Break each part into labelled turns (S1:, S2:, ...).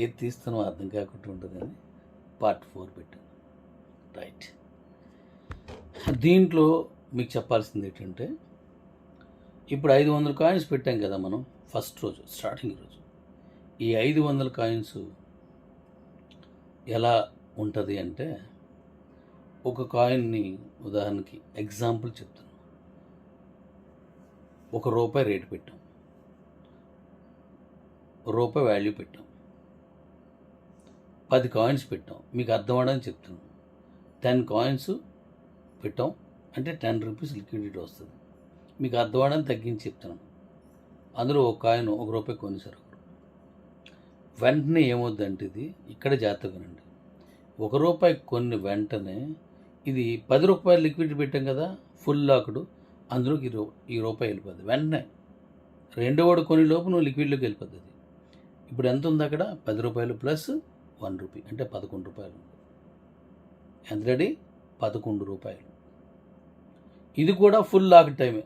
S1: ఏది తీస్తానో అర్థం కాకుండా ఉంటుందని పార్ట్ ఫోర్ పెట్టాను. రైట్ దీంట్లో మీకు చెప్పాల్సింది ఏంటంటే ఇప్పుడు ఐదు వందల కాయిన్స్ పెట్టాం కదా మనం ఫస్ట్ రోజు స్టార్టింగ్ రోజు. ఈ ఐదు వందల కాయిన్స్ ఎలా ఉంటుంది అంటే ఒక కాయిన్ని ఉదాహరణకి ఎగ్జాంపుల్ చెప్తాను ఒక రూపాయి రేటు పెట్టాం. రూపాయి వాల్యూ పెట్టాం. పది కాయిన్స్ పెట్టాం. మీకు అర్థం అవడానికి చెప్తున్నాను టెన్ కాయిన్స్ పెట్టాం. అంటే టెన్ రూపీస్ లిక్విడిటీ వస్తుంది. మీకు అర్థం అవడానికి తగ్గించి చెప్తున్నాను అందులో ఒక కాయిన్ ఒక రూపాయి కొనిసారు వెంటనే ఏమవుద్దంటే ఇది ఇక్కడ జాగ్రత్తగానండి ఒక రూపాయి కొన్ని వెంటనే ఇది పది రూపాయలు లిక్విడ్ పెట్టాం కదా ఫుల్ లాకుడు అందులోకి ఈ రూ ఈ రూపాయి వెళ్ళిపోద్ది. వెంటనే రెండో వాడు కొన్ని లోపు నువ్వు లిక్విడ్లోకి వెళ్ళిపోద్ది ఇప్పుడు ఎంత ఉంది అక్కడ? పది రూపాయలు ప్లస్ వన్ రూపీ అంటే పదకొండు రూపాయలు. ఎంత రెడీ? పదకొండు రూపాయలు. ఇది కూడా ఫుల్ లాక్ టైమే.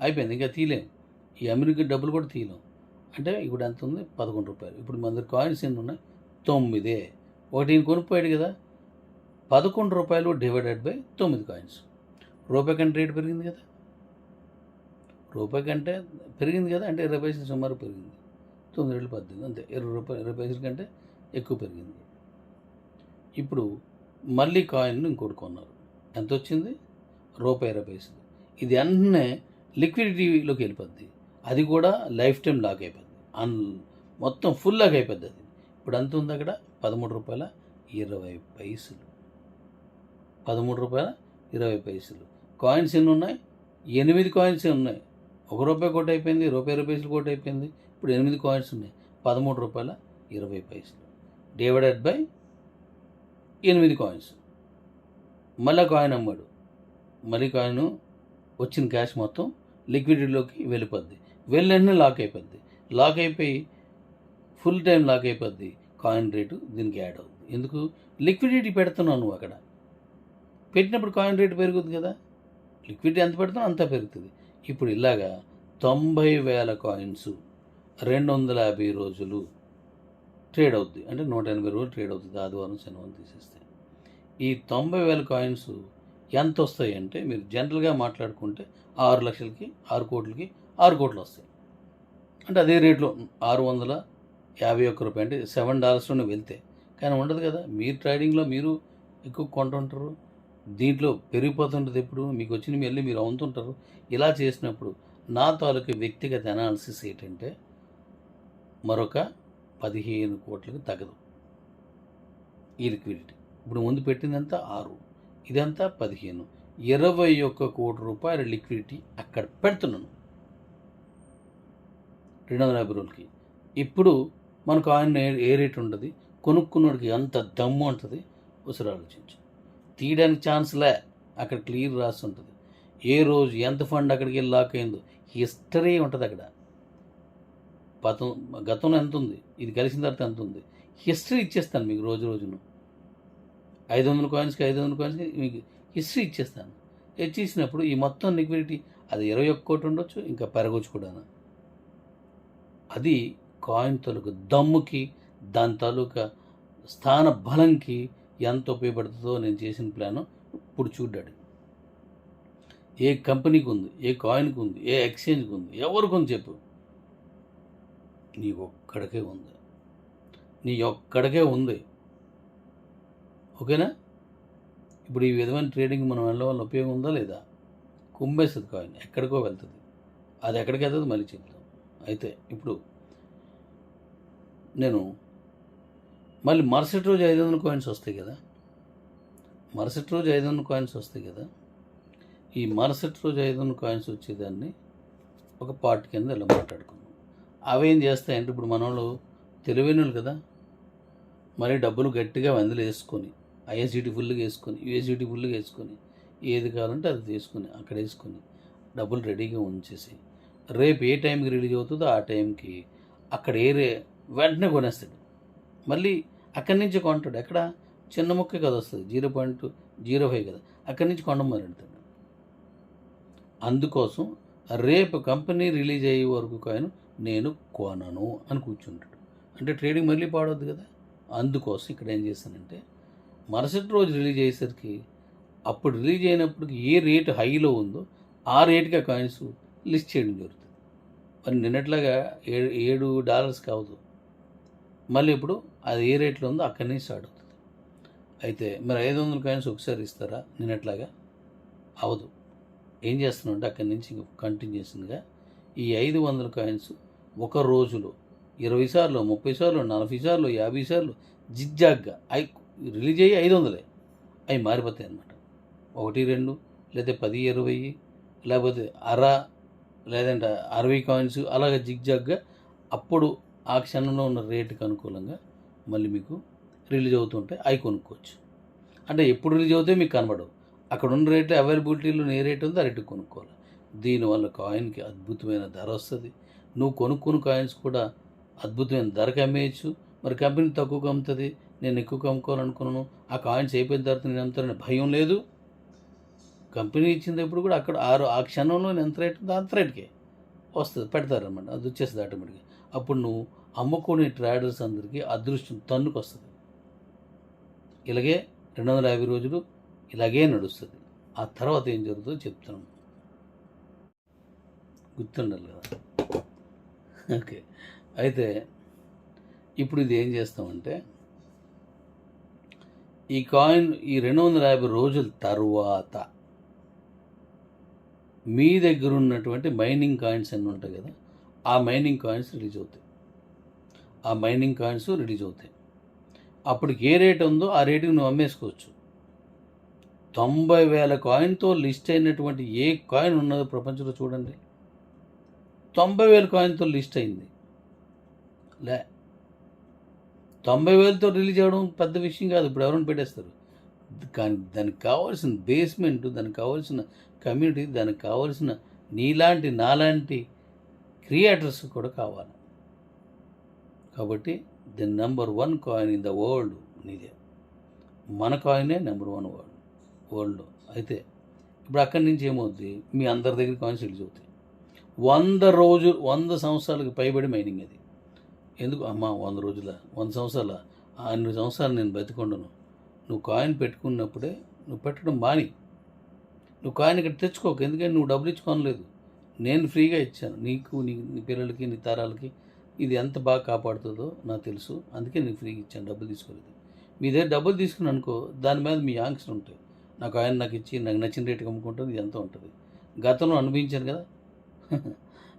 S1: అయిపోయింది ఇంకా తీయలేము ఈ అమెరికా డబ్బులు కూడా తీయలేం. అంటే ఇప్పుడు ఎంత ఉంది? పదకొండు రూపాయలు. ఇప్పుడు మన దగ్గర కాయిన్స్ ఎన్ని ఉన్నాయి? తొమ్మిదే. ఒకటి ఈయన కొనుక్కోయాడు కదా. పదకొండు రూపాయలు డివైడెడ్ బై తొమ్మిది కాయిన్స్. రూపాయి కంటే రేటు పెరిగింది కదా. రూపాయి కంటే పెరిగింది కదా అంటే ఇరవై పైసలు సుమారు పెరిగింది. తొమ్మిది వేలు పద్దెనిమిది అంతే. ఇరవై రూపాయలు ఇరవై పైసల కంటే ఎక్కువ పెరిగింది. ఇప్పుడు మళ్ళీ కాయిన్ను ఇంకోటి కొన్నారు. ఎంత వచ్చింది రూపాయి ఇరవై పైసలు ఇది అన్నే లిక్విడిటీలోకి వెళ్ళిపోద్ది. అది కూడా లైఫ్ టైం లాక్ అయిపోద్ది. అన్ మొత్తం ఫుల్ లాక్ అయిపోద్ది అది. ఇప్పుడు ఎంత ఉంది అక్కడ? పదమూడు రూపాయల ఇరవై పైసలు. పదమూడు రూపాయల ఇరవై పైసలు. కాయిన్స్ ఎన్ని ఉన్నాయి? ఎనిమిది కాయిన్స్ ఉన్నాయి? ఒక రూపాయి కోట్ అయిపోయింది రూపాయి ఇరవై పైసలు కోట్ అయిపోయింది. ఇప్పుడు ఎనిమిది కాయిన్స్ ఉన్నాయి. పదమూడు రూపాయల ఇరవై పైసలు. డివైడెడ్ బై ఎనిమిది కాయిన్స్ మళ్ళీ కాయిన్ అమ్మాడు. మళ్ళీ కాయిన్ వచ్చిన క్యాష్ మొత్తం లిక్విడిటీలోకి వెళ్ళిపోద్ది. వెళ్ళిన లాక్ అయిపోద్ది. లాక్ అయిపోయి ఫుల్ టైం లాక్ అయిపోద్ది. కాయిన్ రేటు దీనికి యాడ్ అవుతుంది ఎందుకు? లిక్విడిటీ పెడుతున్నావు నువ్వు అక్కడ. పెట్టినప్పుడు కాయిన్ రేటు పెరుగుతుంది కదా. లిక్విడిటీ ఎంత పెడుతున్నా అంత పెరుగుతుంది. ఇప్పుడు ఇలాగా తొంభై వేల కాయిన్స్ రెండు వందల యాభై రోజులు ట్రేడ్ అవుద్ది అంటే నూట ఎనభై రోజులు ట్రేడ్ అవుతుంది ఆదివారం శనివారం తీసేస్తే. ఈ తొంభై వేల కాయిన్స్ ఎంత వస్తాయి అంటే మీరు జనరల్గా మాట్లాడుకుంటే ఆరు లక్షలకి ఆరు కోట్లకి ఆరు కోట్లు వస్తాయి అంటే అదే రేట్లో ఆరు వందల యాభై ఒక్క రూపాయి అంటే సెవెన్ డాలర్స్లోనే వెళ్తే. కానీ ఉండదు కదా మీరు ట్రేడింగ్లో మీరు ఎక్కువ కొంటుంటారు. దీంట్లో పెరిగిపోతుంటుంది ఎప్పుడు? మీకు వచ్చిన వెళ్ళి మీరు అమ్ముతుంటారు. ఇలా చేసినప్పుడు నా తాలూకు వ్యక్తిగత అనాలిసిస్ ఏంటంటే మరొక పదిహేను కోట్లకు తగదు ఈ లిక్విడిటీ. ఇప్పుడు ముందు పెట్టిందంతా ఆరు. ఇదంతా పదిహేను. ఇరవై ఒక్క కోటి రూపాయల లిక్విడిటీ అక్కడ పెడుతున్నాను. రెండు వందల యాభై రోజులకి. ఇప్పుడు మనకు ఆయన ఏ- రేటు రేట్ ఉంటుంది కొనుక్కున్నోడికి ఎంత దమ్ము ఉంటుంది? ఒకసారి ఆలోచించు. తీయడానికి ఛాన్స్లే అక్కడ క్లియర్ రాసి ఉంటుంది. ఏ రోజు ఎంత ఫండ్ అక్కడికి వెళ్ళి లాక్ అయిందో హిస్టరీ ఉంటుంది అక్కడ. గతం గతంలో ఎంత ఉంది ఇది కలిసిన తర్వాత ఎంత ఉంది హిస్టరీ ఇచ్చేస్తాను మీకు రోజు రోజును. ఐదు వందల కాయిన్స్కి ఐదు వందల కాయిన్స్కి మీకు హిస్టరీ ఇచ్చేస్తాను. ఇచ్చేసినప్పుడు ఈ మొత్తం లిక్విడిటీ అది ఇరవై ఒక్క కోటి ఉండొచ్చు ఇంకా పెరగవచ్చు కూడా అది కాయిన్ తాలూకు దమ్ముకి దాని తాలూకా స్థాన బలంకి ఎంత ఉపయోగపడుతుందో నేను చేసిన ప్లాను ఇప్పుడు చూడ్డాడు. ఏ కంపెనీకి ఉంది ఏ కాయిన్కి ఉంది ఏ ఎక్స్చేంజ్కి ఉంది ఎవరికి ఉంది చెప్పు. నీ ఒక్కడికే ఉంది. నీ ఒక్కడికే ఉంది. ఓకేనా? ఇప్పుడు ఈ విధమైన ట్రేడింగ్ మనం వెళ్ళడం వల్ల ఉపయోగం ఉందా లేదా? కుమ్మేస్తుంది కాయిన్. ఎక్కడికో వెళ్తుంది. అది ఎక్కడికి వెళ్తుంది మళ్ళీ చెప్తాం అయితే ఇప్పుడు నేను మళ్ళీ మరుసటి రోజు ఐదు వందల కాయిన్స్ వస్తాయి కదా? మరుసటి రోజు ఐదు వందల కాయిన్స్ వస్తాయి కదా? ఈ మరుసటి రోజు ఐదు వందల కాయిన్స్ వచ్చేదాన్ని ఒక పార్ట్ కింద ఇలా మాట్లాడుకుందాం. అవేం చేస్తాయంటే ఇప్పుడు మన వాళ్ళు కదా మరి డబ్బులు గట్టిగా వందలు వేసుకొని ఐఎస్సిటీ ఫుల్గా వేసుకొని యూఎస్సిటీ ఫుల్గా వేసుకొని ఏది కావాలంటే అది తీసుకొని అక్కడ వేసుకొని డబ్బులు రెడీగా ఉంచేసి రేపు ఏ టైంకి రిలీజ్ అవుతుందో ఆ టైంకి అక్కడ ఏరే వెంటనే కొనేస్తాడు. మళ్ళీ అక్కడి నుంచి కొంటాడు. ఎక్కడ? చిన్న ముక్క కదా వస్తుంది. జీరో పాయింట్ జీరో ఫైవ్ కదా. అక్కడి నుంచి కొండమని పెడతాడు అందుకోసం రేపు కంపెనీ రిలీజ్ అయ్యే వరకు కాయను నేను కొనను అని కూర్చుంటాడు. అంటే ట్రేడింగ్ మళ్ళీ పాడవద్దు కదా? అందుకోసం ఇక్కడ ఏం చేశానంటే మరుసటి రోజు రిలీజ్ అయ్యేసరికి అప్పుడు రిలీజ్ అయినప్పటికి ఏ రేటు హైలో ఉందో ఆ రేటుకి ఆ కాయిన్స్ లిస్ట్ చేయడం జరుగుతుంది. మరి నిన్నట్లాగా ఏడు ఏడు డాలర్స్ కావదు. మళ్ళీ ఇప్పుడు అది ఏ రేట్లో ఉందో అక్కడి నుంచి స్టార్ట్ అవుతుంది. అయితే మరి ఐదు వందల కాయిన్స్ ఒకసారి ఇస్తారా? నిన్నట్లాగా అవదు. ఏం చేస్తున్నామంటే అక్కడి నుంచి కంటిన్యూషన్గా ఈ ఐదు వందల కాయిన్స్ ఒక రోజులో ఇరవై సార్లు ముప్పై సార్లు నలభై సార్లు యాభై సార్లు జిగ్జాగ్గా అవి రిలీజ్ అయ్యి ఐదు వందలే. అవి మారిపోతాయి అన్నమాట. ఒకటి రెండు లేదా పది ఇరవై లేకపోతే అర లేదంటే అరవై కాయిన్స్ అలాగ జిగ్జాగ్గా అప్పుడు ఆ క్షణంలో ఉన్న రేటుకి అనుకూలంగా మళ్ళీ మీకు రిలీజ్ అవుతుంటే అవి కొనుక్కోవచ్చు. అంటే ఎప్పుడు రిలీజ్ అవుతాయి మీకు కనబడవు. అక్కడ ఉన్న రేట్లు అవైలబిలిటీలో ఏ రేట్ ఉందో ఆ రేటు కొనుక్కోవాలి. దీనివల్ల కాయిన్కి అద్భుతమైన ధర వస్తుంది. నువ్వు కొనుక్కున్న కాయిన్స్ కూడా అద్భుతమైన ధరకు అమ్మేయచ్చు. మరి కంపెనీ తక్కువగా అమ్ముతుంది నేను ఎక్కువ అమ్ముకోవాలనుకున్నాను ఆ కాయిన్స్ అయిపోయిన తర్వాత నేను అమ్ముతానని భయం లేదు. కంపెనీ ఇచ్చినప్పుడు కూడా అక్కడ ఆరు ఆ క్షణంలో ఎంత రేట్ ఉందో అంత రేట్కే. వస్తుంది పెడతారన్నమాట అది వచ్చేస్తుంది ఆటోమేటిక్గా. అప్పుడు నువ్వు అమ్ముకునే ట్రేడర్స్ అందరికీ అదృష్టం తన్నుకు వస్తుంది ఇలాగే రెండు వందల యాభై రోజులు ఇలాగే నడుస్తుంది. ఆ తర్వాత ఏం జరుగుతుందో చెప్తాను గుర్తుండాలి కదా. ఓకే. అయితే ఇప్పుడు ఇది ఏం చేస్తామంటే ఈ కాయిన్ ఈ రెండు వందల యాభై రోజుల తర్వాత మీ దగ్గర ఉన్నటువంటి మైనింగ్ కాయిన్స్ అన్నీ ఉంటాయి కదా ఆ మైనింగ్ కాయిన్స్ రిలీజ్ అవుతాయి. ఆ మైనింగ్ కాయిన్స్ రిలీజ్ అవుతాయి. అప్పటికి ఏ రేట్ ఉందో ఆ రేటుకి నువ్వు అమ్మేసుకోవచ్చు. తొంభై వేల కాయిన్తో లిస్ట్ అయినటువంటి ఏ కాయిన్ ఉన్నదో ప్రపంచంలో చూడండి. తొంభై వేల కాయిన్తో లిస్ట్ అయింది. లే తొంభై వేలతో రిలీజ్ అవ్వడం పెద్ద విషయం కాదు ఇప్పుడు ఎవరైనా పెట్టేస్తారు. కానీ దానికి కావాల్సిన బేస్మెంట్ దానికి కావాల్సిన కమ్యూనిటీ దానికి కావాల్సిన నీలాంటి నాలాంటి క్రియేటర్స్ కూడా కావాలి. కాబట్టి the number one coin in the world నీదే. మన కాయినే నెంబర్ వన్ వరల్డ్ వరల్డ్లో అయితే ఇప్పుడు అక్కడి నుంచి ఏమవుద్ది? మీ అందరి దగ్గర కాయిన్స్ రిలీజ్ అవుతాయి. వంద రోజు వంద సంవత్సరాలకు పైబడి మైనింగ్ అది. ఎందుకు? అమ్మా వంద రోజుల? వంద సంవత్సరాల? అన్ని సంవత్సరాలు నేను బతికొండను. నువ్వు కాయిన్ పెట్టుకున్నప్పుడే నువ్వు పెట్టడం మాని. నువ్వు కాయిన్ ఇక్కడ తెచ్చుకోకు ఎందుకంటే నువ్వు డబ్బులు ఇచ్చుకోనలేదు నేను ఫ్రీగా ఇచ్చాను. నీకు నీ నీ పిల్లలకి నీ తరాలకి ఇది ఎంత బాగా కాపాడుతుందో నాకు తెలుసు. అందుకే నేను ఫ్రీగా ఇచ్చాను డబ్బులు తీసుకోలేదు. మీ దగ్గర డబ్బులు తీసుకుని అనుకో దాని మీద మీ ఆంక్షలు ఉంటాయి నాకు ఆయన నాకు ఇచ్చి నాకు నచ్చిన రేటుకి అమ్ముకుంటుంది ఇది ఎంత ఉంటుంది. గతంలో అనుభవించాను కదా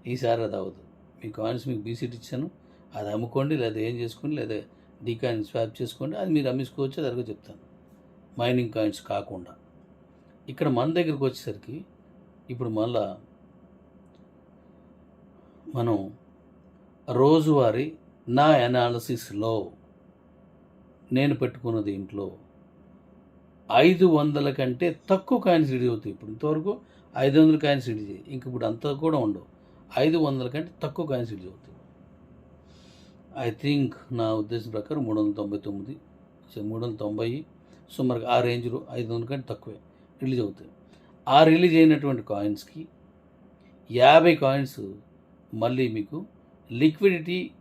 S1: ఈసారి అది అవ్వదు. మీ కాయిన్స్ మీకు బీసీట్ ఇచ్చాను. అది అమ్ముకోండి లేదా ఏం చేసుకోండి లేదా డీ కాయిన్ స్వాప్ చేసుకోండి అది మీరు అమ్మేసుకోవచ్చు అది చెప్తాను. మైనింగ్ కాయిన్స్ కాకుండా. ఇక్కడ మన దగ్గరికి వచ్చేసరికి ఇప్పుడు మళ్ళా మనం రోజువారీ నా అనాలసిస్లో నేను పెట్టుకున్న దీంట్లో ఐదు వందల కంటే తక్కువ కాయిన్స్ రిలీజ్ అవుతాయి ఇప్పుడు ఇంతవరకు. ఐదు వందల కాయిన్స్ రిలీజ్ అయ్యాయి ఇంక ఇప్పుడు అంత కూడా ఉండవు. ఐదు వందల కంటే తక్కువ కాయిన్స్ రిలీజ్ అవుతాయి. ఐ థింక్ నా ఉద్దేశం ప్రకారం మూడు వందల తొంభై తొమ్మిది సో మూడు వందల తొంభై సుమారుగా ఆ రేంజ్లో ఐదు వందల కంటే తక్కువే రిలీజ్ అవుతాయి. ఆ రిలీజ్ అయినటువంటి కాయిన్స్కి యాభై కాయిన్స్ మళ్ళీ మీకు లిక్విడిటీ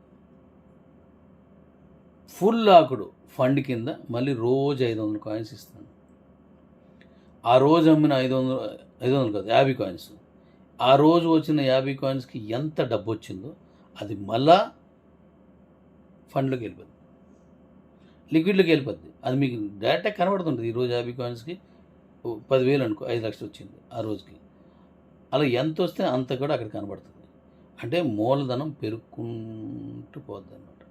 S1: ఫుల్ లాకుడు ఫండ్ కింద మళ్ళీ రోజు ఐదు వందల కాయిన్స్ ఇస్తాను. ఆ రోజు అమ్మిన ఐదు వందలు ఐదు వందలు కాదు యాభై కాయిన్స్ ఆ రోజు వచ్చిన యాభై కాయిన్స్కి ఎంత డబ్బు వచ్చిందో అది మళ్ళా ఫండ్లోకి వెళ్ళిపోద్ది. లిక్విడ్లోకి వెళ్ళిపోద్ది. అది మీకు డైరెక్ట్గా కనబడుతుంటుంది. ఈరోజు యాభై కాయిన్స్కి పదివేలు అనుకో ఐదు లక్షలు వచ్చింది ఆ రోజుకి. అలా ఎంత వస్తే అంత కూడా అక్కడ కనబడుతుంది. అంటే మూలధనం పెరుక్కుంటూ పోద్ది అనమాట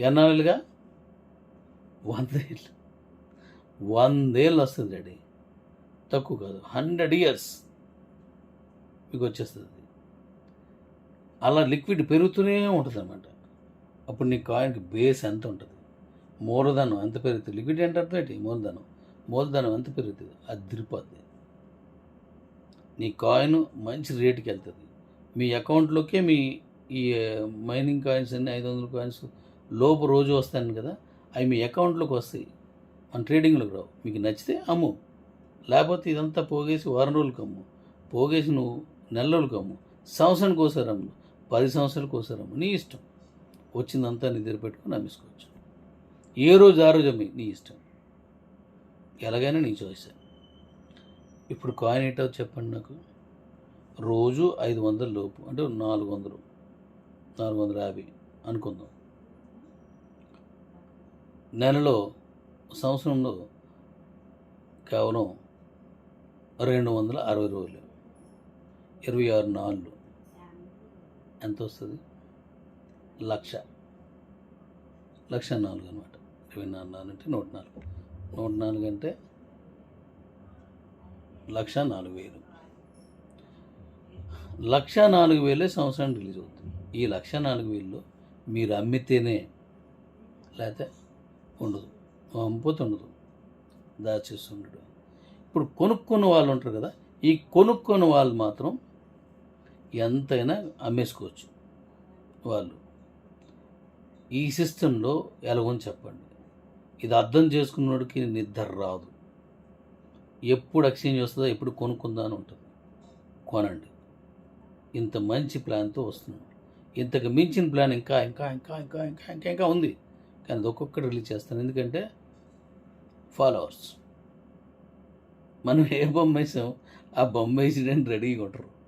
S1: ఎన్నాళ్ళుగా వందేళ్ళు వందేళ్ళు వస్తుంది డాడీ. తక్కువ కాదు హండ్రెడ్ ఇయర్స్ మీకు వచ్చేస్తుంది. అలా లిక్విడ్ పెరుగుతూనే ఉంటుంది అనమాట అప్పుడు నీ కాయిన్కి బేస్ ఎంత ఉంటుంది? మూలధనం ఎంత పెరుగుతుంది? లిక్విడ్ అంటే అర్థం ఏంటి? మూలధనం. మూలధనం ఎంత పెరుగుతుంది? అది నీ కాయిన్ మంచి రేటుకి వెళ్తుంది. మీ అకౌంట్లోకే మీ ఈ మైనింగ్ కాయిన్స్ అన్ని ఐదు వందల కాయిన్స్ లోపు రోజు వస్తాను కదా? అవి మీ అకౌంట్లోకి వస్తాయి. మన ట్రేడింగ్లోకి రావు. మీకు నచ్చితే అమ్ము. లేకపోతే ఇదంతా పోగేసి వారం రోజులకు అమ్ము. పోగేసి నువ్వు నెల రోజులకు అమ్ము. సంవత్సరానికి ఒకసారి అమ్ము. పది సంవత్సరాలకు ఒకసారి అమ్ము. నీ ఇష్టం. వచ్చిందంతా నిద్ర పెట్టుకుని అమ్మేసుకోవచ్చు ఏ రోజు ఆ రోజు అమ్మి. నీ ఇష్టం. ఎలాగైనా నీ చాయిస్ ఇప్పుడు కాయిన్ ఏంటో చెప్పండి నాకు. రోజు ఐదు వందల లోపు. అంటే నాలుగు వందలు. నాలుగు వందల యాభై అనుకుందాం. నెలలో సంవత్సరంలో కేవలం రెండు వందల అరవై రోజులు. ఇరవై ఆరు నాలుగు ఎంత వస్తుంది? లక్ష. లక్ష నాలుగు అనమాట ఇరవై నాలుగు నాలుగు అంటే నూట నాలుగు. నూట నాలుగు అంటే లక్ష నాలుగు వేలు. లక్ష నాలుగు వేలే సంవత్సరానికి రిలీజ్ అవుతుంది. ఈ లక్ష నాలుగు వేలు మీరు అమ్మితేనే లేకపోతే ఉండదు. పంపుతుండదు దాచేస్తుండడు ఇప్పుడు కొనుక్కున్న వాళ్ళు ఉంటారు కదా ఈ కొనుక్కున్న వాళ్ళు మాత్రం ఎంతైనా అమ్మేసుకోవచ్చు వాళ్ళు. ఈ సిస్టంలో ఎలాగోని చెప్పండి. ఇది అర్థం చేసుకున్నోడికి నిద్ర రాదు. ఎప్పుడు ఎక్స్చేంజ్ వస్తుందో ఎప్పుడు కొనుక్కుందా అని ఉంటుంది. కొనండి. ఇంత మంచి ప్లాన్తో వస్తున్నాడు. ఇంతకు మించిన ప్లాన్ ఇంకా ఇంకా ఇంకా ఇంకా ఇంకా ఇంకా ఇంకా ఉంది. కానీ అది ఒక్కొక్కటి రిలీజ్ చేస్తాను. ఎందుకంటే ఫాలోవర్స్. మనం ఏ బొమ్మ వేసాం ఆ బొమ్మ వేసిడని రెడీగా ఉంటారు.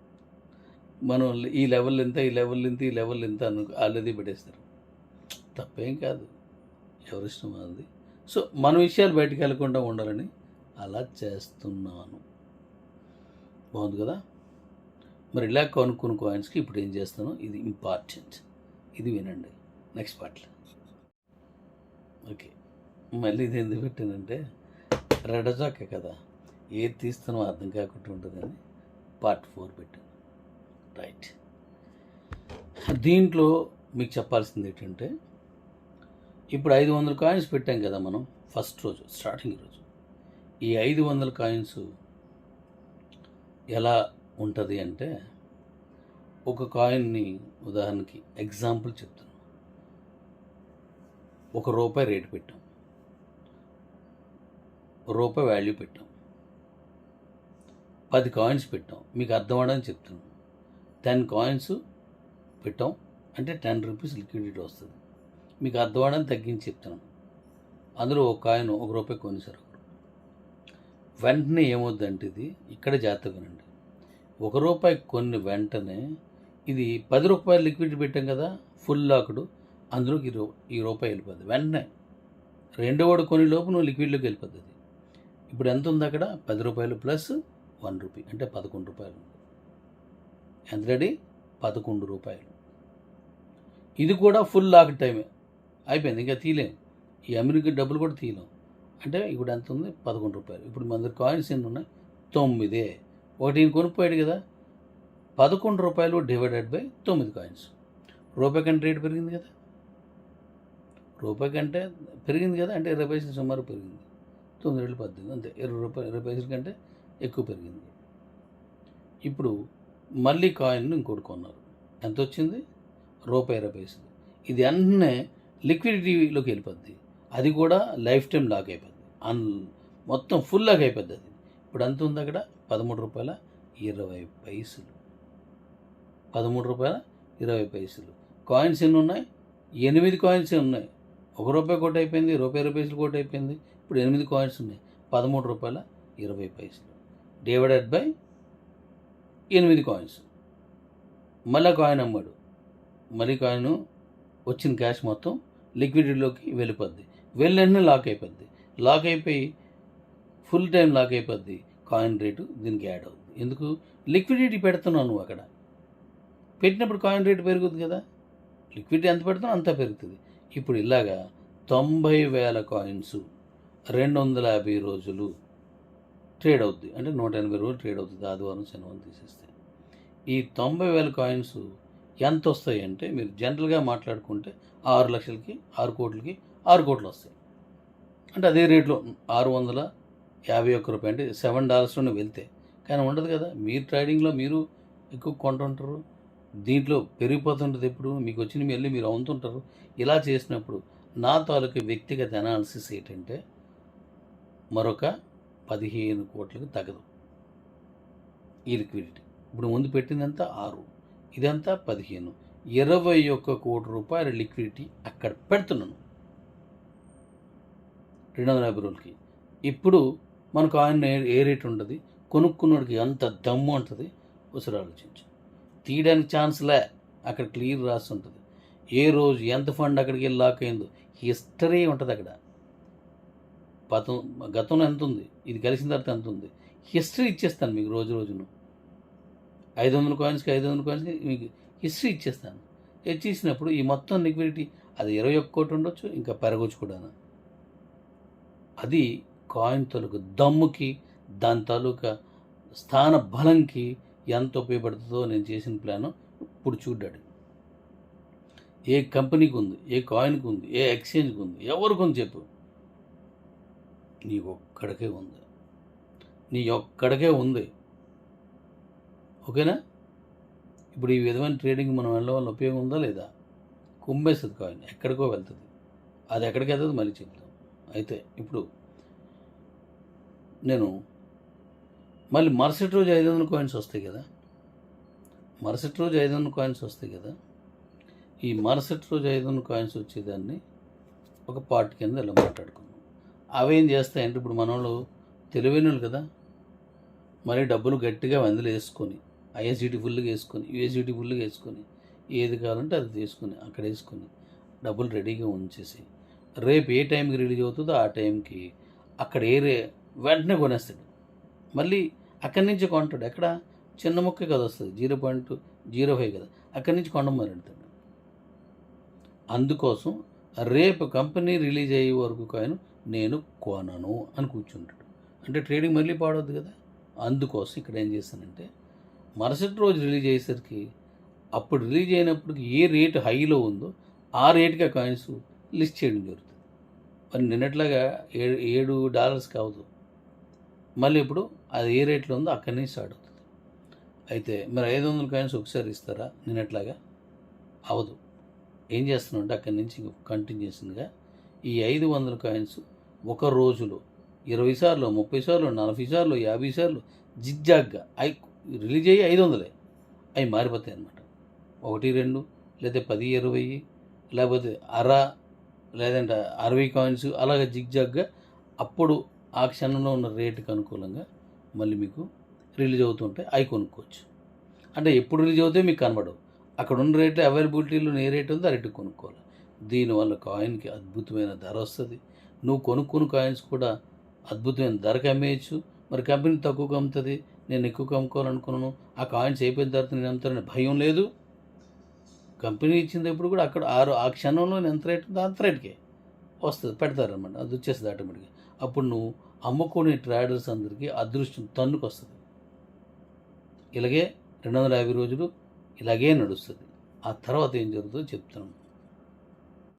S1: మనం ఈ లెవెల్ ఎంత ఈ లెవెల్ ఎంత ఈ లెవెల్ ఎంత అను ఆల్రెడీ పెట్టేస్తారు. తప్పేం కాదు. ఎవరిష్టం అది. సో మన విషయాలు బయటకు వెళ్ళకుండా ఉండాలని అలా చేస్తున్నాను. బాగుంది కదా? మరి ఇలా కొనుక్కున్న కాయిన్స్కి ఇప్పుడు ఏం చేస్తాను? ఇది ఇంపార్టెంట్ ఇది వినండి. నెక్స్ట్ పార్ట్లో ఓకే మళ్ళీ ఇది ఎందుకు పెట్టానంటే రెడజాకే కదా. ఏది తీస్తానో అర్థం కాకుండా ఉంటుందని పార్ట్ ఫోర్ పెట్టాను. రైట్ దీంట్లో మీకు చెప్పాల్సింది ఏంటంటే ఇప్పుడు ఐదు వందల కాయిన్స్ పెట్టాం కదా మనం ఫస్ట్ రోజు స్టార్టింగ్ రోజు. ఈ ఐదు వందల కాయిన్స్ ఎలా ఉంటుంది అంటే ఒక కాయిన్ని ఉదాహరణకి ఎగ్జాంపుల్ చెప్తాను ఒక రూపాయి రేటు పెట్టాం. రూపాయి వాల్యూ పెట్టాం. పది కాయిన్స్ పెట్టాం. మీకు అర్థం అవడానికి చెప్తున్నాను టెన్ కాయిన్స్ పెట్టాం. అంటే టెన్ రూపీస్ లిక్విడిటీ వస్తుంది. మీకు అర్థం అవడానికి తగ్గించి చెప్తున్నాను అందులో ఒక కాయిన్ ఒక రూపాయి కొనిసారు వెంటనే ఏమవుద్దంటే ఇది ఇక్కడ జాగ్రత్తగానండి ఒక రూపాయి కొన్ని వెంటనే ఇది పది రూపాయలు లిక్విడ్ పెట్టాం కదా ఫుల్ లాకుడు అందులోకి ఈ రూ ఈ రూపాయి వెళ్ళిపోద్ది. వెంటనే రెండో వాడు కొన్ని లోపు నువ్వు లిక్విడ్లోకి వెళ్ళిపోద్ది ఇప్పుడు ఎంత ఉంది అక్కడ? పది రూపాయలు ప్లస్ వన్ రూపీ అంటే పదకొండు రూపాయలు. ఎంత రెడీ? పదకొండు రూపాయలు. ఇది కూడా ఫుల్ లాక్ టైమే. అయిపోయింది ఇంకా తీయలేం. ఈ అమెరికా డబ్బులు కూడా తీయలేం. అంటే ఇప్పుడు ఎంత ఉంది? పదకొండు రూపాయలు. ఇప్పుడు మన దగ్గర కాయిన్స్ ఎన్ని ఉన్నాయి? తొమ్మిదే. ఒకటి ఈయన కొనుక్కోయాడు కదా. పదకొండు రూపాయలు డివైడెడ్ బై తొమ్మిది కాయిన్స్. రూపాయి కంటే రేటు పెరిగింది కదా. రూపాయి కంటే పెరిగింది కదా అంటే ఇరవై పైసలు సుమారు పెరిగింది. తొమ్మిది వేలు పద్దెనిమిది అంతే. ఇరవై రూపాయలు ఇరవై పైసల కంటే ఎక్కువ పెరిగింది. ఇప్పుడు మళ్ళీ కాయిన్ను ఇంకోటి కొన్నారు. ఎంత వచ్చింది రూపాయి ఇరవై పైసలు. ఇది అన్నీ లిక్విడిటీలోకి వెళ్ళిపోద్ది. అది కూడా లైఫ్ టైం లాక్ అయిపోద్ది. అన్ మొత్తం ఫుల్ లాక్ అయిపోద్ది అది. ఇప్పుడు ఎంత ఉంది అక్కడ? పదమూడు రూపాయల ఇరవై పైసలు. పదమూడు రూపాయల ఇరవై పైసలు. కాయిన్స్ ఎన్ని ఉన్నాయి? ఎనిమిది కాయిన్స్ ఉన్నాయి? ఒక రూపాయి కోట్ అయిపోయింది రూపాయి ఇరవై పైసలు కోట్ అయిపోయింది. ఇప్పుడు ఎనిమిది కాయిన్స్ ఉన్నాయి. పదమూడు రూపాయల ఇరవై పైసలు. డివైడెడ్ బై ఎనిమిది కాయిన్స్ మళ్ళీ కాయిన్ అమ్మాడు. మళ్ళీ కాయిన్ వచ్చిన క్యాష్ మొత్తం లిక్విడిటీలోకి వెళ్ళిపోద్ది. వెళ్ళిన లాక్ అయిపోద్ది. లాక్ అయిపోయి ఫుల్ టైం లాక్ అయిపోద్ది. కాయిన్ రేటు దీనికి యాడ్ అవుతుంది ఎందుకు? లిక్విడిటీ పెడుతున్నావు నువ్వు అక్కడ. పెట్టినప్పుడు కాయిన్ రేటు పెరుగుతుంది కదా. లిక్విడిటీ ఎంత పెడుతున్నావు అంత పెరుగుతుంది. ఇప్పుడు ఇలాగా తొంభై వేల కాయిన్స్ రెండు వందల యాభై రోజులు ట్రేడ్ అవుద్ది. అంటే నూట ఎనభై రోజులు ట్రేడ్ అవుతుంది ఆదివారం శనివారం తీసేస్తే. ఈ తొంభై వేల కాయిన్స్ ఎంత వస్తాయి అంటే మీరు జనరల్గా మాట్లాడుకుంటే ఆరు లక్షలకి ఆరు కోట్లకి ఆరు కోట్లు వస్తాయి. అంటే అదే రేట్లో ఆరు వందల యాభై ఒక్క రూపాయి అంటే సెవెన్ డాలర్స్లోనే వెళ్తే. కానీ ఉండదు కదా. మీరు ట్రేడింగ్లో మీరు ఎక్కువ కొంటుంటారు. దీంట్లో పెరిగిపోతుంటుంది ఎప్పుడు? మీకు వచ్చిన వెళ్ళి మీరు అవుతుంటారు ఇలా చేసినప్పుడు నా తాలూకు వ్యక్తిగత అనాలిసిస్ ఏంటంటే మరొక పదిహేను కోట్లకు తగదు ఈ లిక్విడిటీ. ఇప్పుడు ముందు పెట్టిందంతా ఆరు ఇదంతా పదిహేను. ఇరవై ఒక్క కోటి రూపాయల లిక్విడిటీ అక్కడ పెడుతున్నాను. రెండు వందల యాభై రోజులకి. ఇప్పుడు మనకు ఆయన ఏ- రేటు రేట్ ఉంటుంది కొనుక్కున్నోడికి ఎంత దమ్ము ఉంటుంది? ఒకసారి ఆలోచించు. తీయడానికి ఛాన్స్లే అక్కడ క్లియర్ రాసి ఉంటుంది. ఏ రోజు ఎంత ఫండ్ అక్కడికి వెళ్ళి లాక్ అయిందో హిస్టరీ ఉంటుంది అక్కడ. పత గతంలో ఎంత ఉంది ఇది కలిసిన తర్వాత ఎంత ఉంది హిస్టరీ ఇచ్చేస్తాను మీకు రోజు రోజును. ఐదు వందల కాయిన్స్కి ఐదు వందల కాయిన్స్కి మీకు హిస్టరీ ఇచ్చేస్తాను. ఇచ్చేసినప్పుడు ఈ మొత్తం లిక్విడిటీ అది ఇరవై ఒక్క కోటి ఉండొచ్చు ఇంకా పెరగొచ్చు కూడా అది కాయిన్ తాలూకు దమ్ముకి దాని తాలూకా స్థాన బలంకి ఎంత ఉపయోగపడుతుందో నేను చేసిన ప్లాన్ ఇప్పుడు చూడ్డాడు. ఏ కంపెనీకి ఉంది ఏ కాయిన్కి ఉంది ఏ ఎక్స్చేంజ్కి ఉంది ఎవరికి ఉంది చెప్పు. నీ ఒక్కడికే ఉంది. నీ ఒక్కడికే ఉంది. ఓకేనా? ఇప్పుడు ఈ విధమైన ట్రేడింగ్ మనం వెళ్ళడం వల్ల ఉపయోగం ఉందా లేదా? కుమ్మేస్తుంది కాయిన్. ఎక్కడికో వెళ్తుంది. అది ఎక్కడికి వెళ్తుంది మళ్ళీ చెప్తాం అయితే ఇప్పుడు నేను మళ్ళీ మరుసటి రోజు ఐదు వందల కాయిన్స్ వస్తాయి కదా? మరుసటి రోజు ఐదు వందల కాయిన్స్ వస్తాయి కదా? ఈ మరుసటి రోజు ఐదు వందల కాయిన్స్ వచ్చేదాన్ని ఒక పార్ట్ కింద ఇలా మాట్లాడుకుందాం. అవేం చేస్తాయంటే ఇప్పుడు మనోళ్ళు తెలివైనలు కదా మరి డబ్బులు గట్టిగా వందలు వేసుకొని ఐఎస్సిటీ ఫుల్గా వేసుకొని యూఎస్సిటీ ఫుల్గా వేసుకొని ఏది కావాలంటే అది తీసుకొని అక్కడ వేసుకొని డబ్బులు రెడీగా ఉంచేసి రేపు ఏ టైంకి రిలీజ్ అవుతుందో ఆ టైంకి అక్కడ ఏ రే వెంటనే కొనేస్తాడు. మళ్ళీ అక్కడి నుంచి కొంటాడు. ఎక్కడ? చిన్న ముక్క కదా వస్తుంది. జీరో పాయింట్ జీరో ఫైవ్ కదా. అక్కడి నుంచి కొండమని అడుగుతాడు అందుకోసం రేపు కంపెనీ రిలీజ్ అయ్యే వరకు కాయను నేను కొనను అని కూర్చుంటాడు. అంటే ట్రేడింగ్ మళ్ళీ పాడవద్దు కదా? అందుకోసం ఇక్కడ ఏం చేశానంటే మరుసటి రోజు రిలీజ్ అయ్యేసరికి అప్పుడు రిలీజ్ అయినప్పటికి ఏ రేటు హైలో ఉందో ఆ రేటుకి ఆ కాయిన్స్ లిస్ట్ చేయడం జరుగుతుంది. మరి నిన్నట్లాగా ఏడు ఏడు డాలర్స్ కావదు. మళ్ళీ ఇప్పుడు అది ఏ రేట్లో ఉందో అక్కడి నుంచి స్టార్ట్ అవుతుంది. అయితే మరి ఐదు వందల కాయిన్స్ ఒకసారి ఇస్తారా? నిన్నట్లాగా అవదు. ఏం చేస్తున్నామంటే అక్కడి నుంచి కంటిన్యూషన్గా ఈ ఐదు వందల కాయిన్స్ ఒక రోజులో ఇరవై సార్లు ముప్పై సార్లు నలభై సార్లు యాభై సార్లు జిగ్జాగ్గా అవి రిలీజ్ అయ్యి ఐదు వందలే. అవి మారిపోతాయి అన్నమాట. ఒకటి రెండు లేదా పది ఇరవై లేకపోతే అర లేదంటే అరవై కాయిన్స్ అలాగ జిగ్జాగ్గా అప్పుడు ఆ క్షణంలో ఉన్న రేటుకి అనుకూలంగా మళ్ళీ మీకు రిలీజ్ అవుతుంటే అవి కొనుక్కోవచ్చు. అంటే ఎప్పుడు రిలీజ్ అవుతాయి మీకు కనబడవు. అక్కడ ఉన్న రేట్లు అవైలబిలిటీలో ఏ రేట్ ఉందో ఆ రేటు కొనుక్కోవాలి. దీనివల్ల కాయిన్కి అద్భుతమైన ధర వస్తుంది. నువ్వు కొనుక్కుని కాయిన్స్ కూడా అద్భుతమైన ధరకు అమ్మేయచ్చు. మరి కంపెనీ తక్కువగా అమ్ముతుంది నేను ఎక్కువ అమ్ముకోవాలనుకున్నాను ఆ కాయిన్స్ అయిపోయిన తర్వాత నేను అమ్ముతానని భయం లేదు. కంపెనీ ఇచ్చినప్పుడు కూడా అక్కడ ఆరు ఆ క్షణంలో ఎంత రేట్ ఉందో అంత రేట్కే. వస్తుంది పెడతారనమాట అది వచ్చేస్తుంది ఆటోమేటిక్గా. అప్పుడు నువ్వు అమ్ముకునే ట్రేడర్స్ అందరికీ అదృష్టం తన్నుకు వస్తుంది ఇలాగే రెండు వందల యాభై రోజులు ఇలాగే నడుస్తుంది. ఆ తర్వాత ఏం జరుగుతుందో చెప్తాను.